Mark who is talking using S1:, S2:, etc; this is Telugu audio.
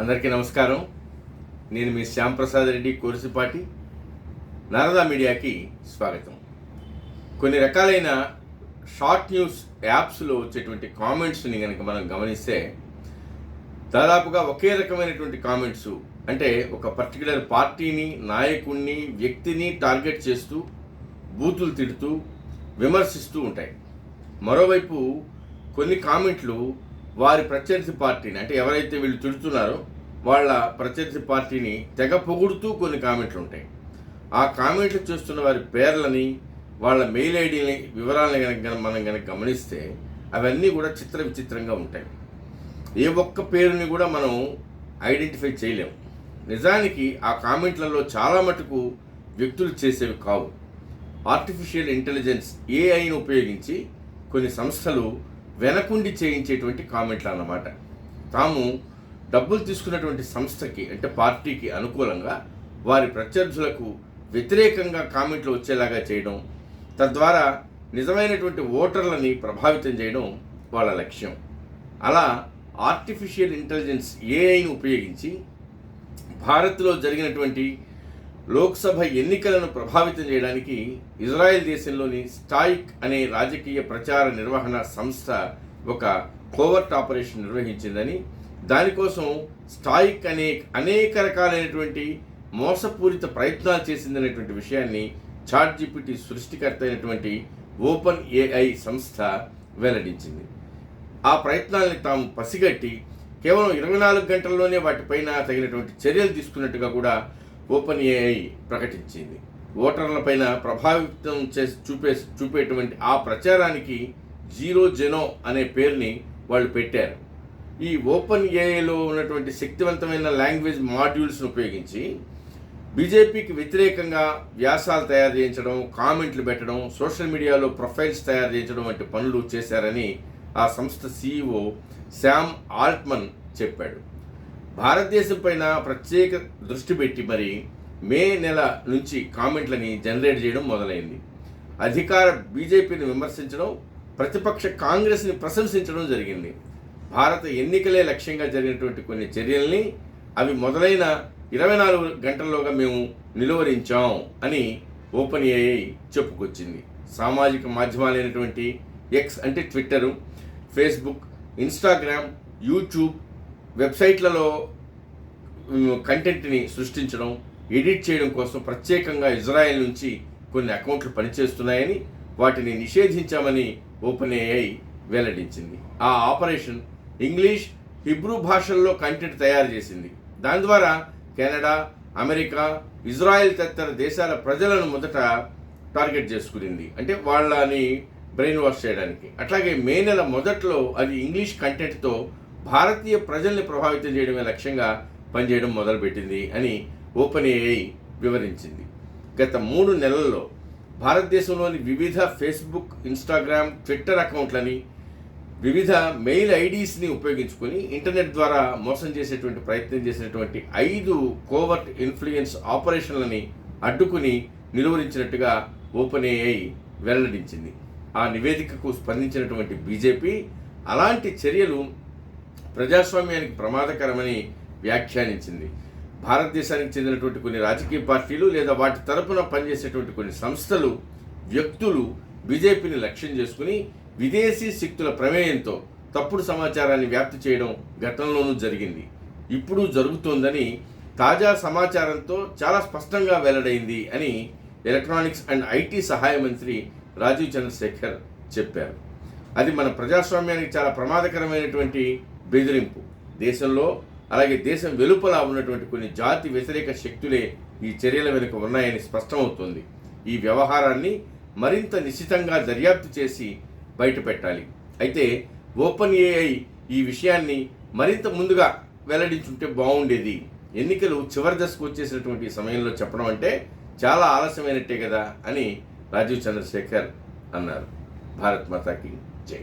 S1: అందరికీ నమస్కారం. నేను మీ శ్యాంప్రసాద్ రెడ్డి కోరిసిపాటి. నారదా మీడియాకి స్వాగతం. కొన్ని రకాలైన షార్ట్ న్యూస్ యాప్స్లో వచ్చేటువంటి కామెంట్స్ని కనుక మనం గమనిస్తే దాదాపుగా ఒకే రకమైనటువంటి కామెంట్స్. అంటే ఒక పర్టికులర్ పార్టీని నాయకుణ్ణి వ్యక్తిని టార్గెట్ చేస్తూ బూతులు తిడుతూ విమర్శిస్తూ ఉంటాయి. మరోవైపు కొన్ని కామెంట్లు వారి ప్రత్యర్థి పార్టీని అంటే ఎవరైతే వీళ్ళు తిడుతున్నారో వాళ్ళ ప్రత్యర్థి పార్టీని తెగ పొగుడుతూ కొన్ని కామెంట్లు ఉంటాయి. ఆ కామెంట్లు చూస్తున్న వారి పేర్లని వాళ్ళ మెయిల్ ఐడీని వివరాలను కనుక మనం కనుక గమనిస్తే అవన్నీ కూడా చిత్ర విచిత్రంగా ఉంటాయి. ఏ ఒక్క పేరుని కూడా మనం ఐడెంటిఫై చేయలేం. నిజానికి ఆ కామెంట్లలో చాలా మటుకు వ్యక్తులు చేసేవి కావు. ఆర్టిఫిషియల్ ఇంటెలిజెన్స్ ఏఐని ఉపయోగించి కొన్ని సంస్థలు వెనకుండి చేయించేటువంటి కామెంట్లు అన్నమాట. తాము డబ్బులు తీసుకున్నటువంటి సంస్థకి అంటే పార్టీకి అనుకూలంగా వారి ప్రత్యర్థులకు వ్యతిరేకంగా కామెంట్లు వచ్చేలాగా చేయడం తద్వారా నిజమైనటువంటి ఓటర్లని ప్రభావితం చేయడం వాళ్ళ లక్ష్యం. అలా ఆర్టిఫిషియల్ ఇంటెలిజెన్స్ ఏఐని ఉపయోగించి భారత్లో జరిగినటువంటి లోక్సభ ఎన్నికలను ప్రభావితం చేయడానికి ఇజ్రాయెల్ దేశంలోని స్టాయిక్ అనే రాజకీయ ప్రచార నిర్వహణ సంస్థ ఒక కోవర్ట్ ఆపరేషన్ నిర్వహించిందని దానికోసం స్టాయిక్ అనే అనేక రకాలైనటువంటి మోసపూరిత ప్రయత్నాలు చేసిందనేటువంటి విషయాన్ని చాట్ జీపీటీ సృష్టికర్త అయినటువంటి ఓపెన్ ఏఐ సంస్థ వెల్లడించింది. ఆ ప్రయత్నాల్ని తాము పసిగట్టి కేవలం ఇరవై నాలుగు గంటల్లోనే వాటిపైన తగినటువంటి చర్యలు తీసుకున్నట్టుగా కూడా ఓపెన్ ఏఐ ప్రకటించింది ఓటర్లపైన ప్రభావితం చేసి చూపే చూపేటువంటి ఆ ప్రచారానికి జీరో జెనో అనే పేరుని వాళ్ళు పెట్టారు. ఈ ఓపెన్ ఏఐలో ఉన్నటువంటి శక్తివంతమైన లాంగ్వేజ్ మాడ్యూల్స్ను ఉపయోగించి బీజేపీకి వ్యతిరేకంగా వ్యాసాలు తయారు చేయించడం కామెంట్లు పెట్టడం సోషల్ మీడియాలో ప్రొఫైల్స్ తయారు చేయించడం వంటి పనులు చేశారని ఆ సంస్థ సీఈఓ శామ్ ఆల్ట్మన్ చెప్పాడు. భారతదేశం పైన ప్రత్యేక దృష్టి పెట్టి మరి మే నెల నుంచి కామెంట్లని జనరేట్ చేయడం మొదలైంది. అధికార బీజేపీని విమర్శించడం ప్రతిపక్ష కాంగ్రెస్ని ప్రశంసించడం జరిగింది. భారత ఎన్నికలే లక్ష్యంగా జరిగినటువంటి కొన్ని చర్యల్ని అవి మొదలైన ఇరవై నాలుగు గంటల్లోగా మేము నిలువరించాం అని ఓపెన్ ఏఐ చెప్పుకొచ్చింది. సామాజిక మాధ్యమాలైనటువంటి ఎక్స్ అంటే ట్విట్టరు ఫేస్బుక్ ఇన్స్టాగ్రామ్ యూట్యూబ్ వెబ్సైట్లలో కంటెంట్ని సృష్టించడం ఎడిట్ చేయడం కోసం ప్రత్యేకంగా ఇజ్రాయెల్ నుంచి కొన్ని అకౌంట్లు పనిచేస్తున్నాయని వాటిని నిషేధించామని ఓపెన్ ఏఐ వెల్లడించింది. ఆ ఆపరేషన్ ఇంగ్లీష్ హిబ్రూ భాషల్లో కంటెంట్ తయారు చేసింది. దాని ద్వారా కెనడా అమెరికా ఇజ్రాయెల్ తదితర దేశాల ప్రజలను మొదట టార్గెట్ చేసుకునింది. అంటే వాళ్ళని బ్రెయిన్ వాష్ చేయడానికి. అట్లాగే మే నెల మొదట్లో అది ఇంగ్లీష్ కంటెంట్తో భారతీయ ప్రజల్ని ప్రభావితం చేయడమే లక్ష్యంగా పనిచేయడం మొదలుపెట్టింది అని ఓపెన్ ఏఐ వివరించింది. గత మూడు నెలల్లో భారతదేశంలోని వివిధ ఫేస్బుక్ ఇన్స్టాగ్రామ్ ట్విట్టర్ అకౌంట్లని వివిధ మెయిల్ ఐడీస్ని ఉపయోగించుకొని ఇంటర్నెట్ ద్వారా మోసం చేసేటువంటి ప్రయత్నం చేసినటువంటి ఐదు కోవర్ట్ ఇన్ఫ్లుయెన్స్ ఆపరేషన్లని అడ్డుకుని నిలువరించినట్టుగా ఓపెన్ ఏఐ వెల్లడించింది. ఆ నివేదికకు స్పందించినటువంటి బీజేపీ అలాంటి చర్యలు ప్రజాస్వామ్యానికి ప్రమాదకరమని వ్యాఖ్యానించింది. భారతదేశానికి చెందినటువంటి కొన్ని రాజకీయ పార్టీలు లేదా వాటి తరపున పనిచేసేటువంటి కొన్ని సంస్థలు వ్యక్తులు బీజేపీని లక్ష్యం చేసుకుని విదేశీ శక్తుల ప్రమేయంతో తప్పుడు సమాచారాన్ని వ్యాప్తి చేయడం గతంలోనూ జరిగింది. ఇప్పుడు జరుగుతోందని తాజా సమాచారంతో చాలా స్పష్టంగా వెల్లడైంది అని ఎలక్ట్రానిక్స్ అండ్ ఐటీ సహాయ మంత్రి రాజీవ్ చంద్రశేఖర్ చెప్పారు. అది మన ప్రజాస్వామ్యానికి చాలా ప్రమాదకరమైనటువంటి బెదిరింపు. దేశంలో అలాగే దేశం వెలుపల ఉన్నటువంటి కొన్ని జాతి వ్యతిరేక శక్తులే ఈ చర్యల వెనుక ఉన్నాయని స్పష్టమవుతోంది. ఈ వ్యవహారాన్ని మరింత నిశ్చితంగా దర్యాప్తు చేసి బయటపెట్టాలి. అయితే ఓపెన్ ఏఐ ఈ విషయాన్ని మరింత ముందుగా వెల్లడించుంటే బాగుండేది ఎన్నికలు చివరి దశకు వచ్చేసినటువంటి సమయంలో చెప్పడం అంటే చాలా ఆలస్యమైనట్టే కదా అని రాజీవ్ చంద్రశేఖర్ అన్నారు. భారత్ మాతాకి జై.